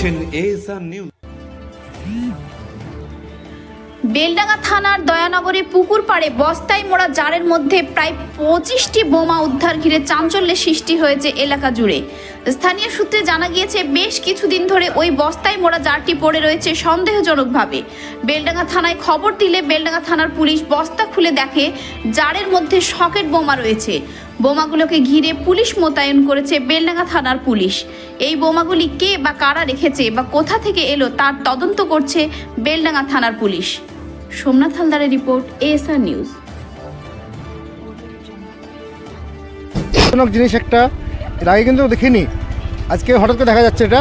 দেখছেন নিউজ। বেলডাঙ্গা থানার দয়ানগরে পুকুর পাড়ে বস্তায় মোড়া জারের মধ্যে প্রায় পঁচিশটি বোমা উদ্ধার ঘিরে চাঞ্চল্যের সৃষ্টি হয়েছে এলাকা জুড়ে। স্থানীয় সূত্রে জানা গিয়েছে, বেশ কিছুদিন ধরে ওই বস্তায় মোড়া জারটি পড়ে রয়েছে সন্দেহজনকভাবে। বেলডাঙ্গা থানায় খবর দিলে বেলডাঙ্গা থানার পুলিশ বস্তা খুলে দেখে, জারের মধ্যে সকেট বোমা রয়েছে। বোমাগুলোকে ঘিরে পুলিশ মোতায়েন করেছে বেলডাঙ্গা থানার পুলিশ। এই বোমাগুলি কে বা কারা রেখেছে বা কোথা থেকে এলো তার তদন্ত করছে বেলডাঙ্গা থানার পুলিশ। সোমনাথ হালদারের রিপোর্ট, এএসআর নিউজ। জিনিস একটা, এর আগে কিন্তু দেখিনি। আজকে হঠাৎ করে দেখা যাচ্ছে এটা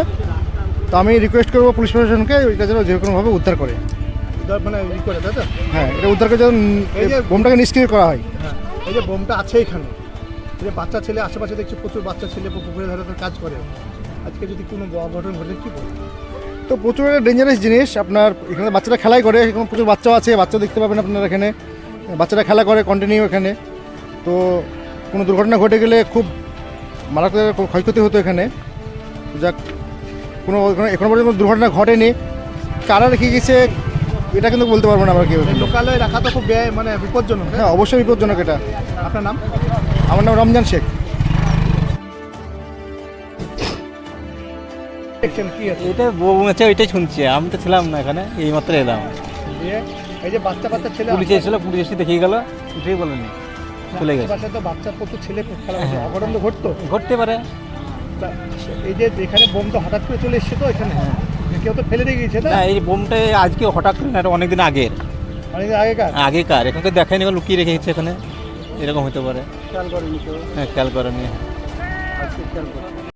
তো আমি রিকোয়েস্ট করব পুলিশ প্রশাসনকে এটা যেন যে কোনোভাবে উদ্ধার করে। মানে ই করে তাই তো? হ্যাঁ এটা উদ্ধার করে যেন বোমটাকে নিষ্ক্রিয় করা হয়। হ্যাঁ এই যে বোমটা আছে এখানে এই যে বাচ্চা ছেলে আশেপাশে দেখছি প্রচুর বাচ্চা ছেলে পুকুরে ধরে কাজ করে। আজকে যদি কোনো অঘটন ঘটে কি বলব? তো প্রচুর একটা ডেঞ্জারাস জিনিস আপনার এখানে বাচ্চারা খেলাই করে এখানে প্রচুর বাচ্চাও আছে বাচ্চা দেখতে পাবেন আপনারা এখানে। বাচ্চারা খেলা করে কন্টিনিউ এখানে। তো কোনো দুর্ঘটনা ঘটে গেলে খুব মারাত্মক ক্ষয়ক্ষতি হতো এখানে। যাক কোনো এখানে- পর্যন্ত দুর্ঘটনা ঘটেনি। কারা রেখে গেছে এটা কিন্তু বলতে পারব না আমরা কেউ। লোকালয়ে রাখা তো খুব ব্যয় মানে বিপজ্জনক হ্যাঁ অবশ্যই বিপজ্জনক এটা। আপনার নাম? আমার নাম রমজান শেখ। আছে? এটা বউ আছে ওইটাই শুনছি। আমি তো ছিলাম না এখানে এই মাত্র এলাম এই যে বাচ্চা বাচ্চা ছেলে পুলিশ এসেছিল পুলিশ এসে দেখিয়ে গেল কিছুই বলেনি চলে গেছে। তো বাচ্চা ছেলে অঘটন ঘটতো। ঘটতে পারে। এই যে এখানে বোমটা হঠাৎ করে চলে এসছে তো এখানে? কেউ তো ফেলে দিয়ে গিয়েছে না এই বোমটা আজকে হঠাৎ করে না অনেকদিন আগের। অনেকদিন আগেকার? আগেকার এখানকে দেখায়নি লুকিয়ে রেখে গেছে এখানে। এরকম হতে পারে। খেয়াল করেনি হ্যাঁ খেয়াল করেনি আজকে খেয়াল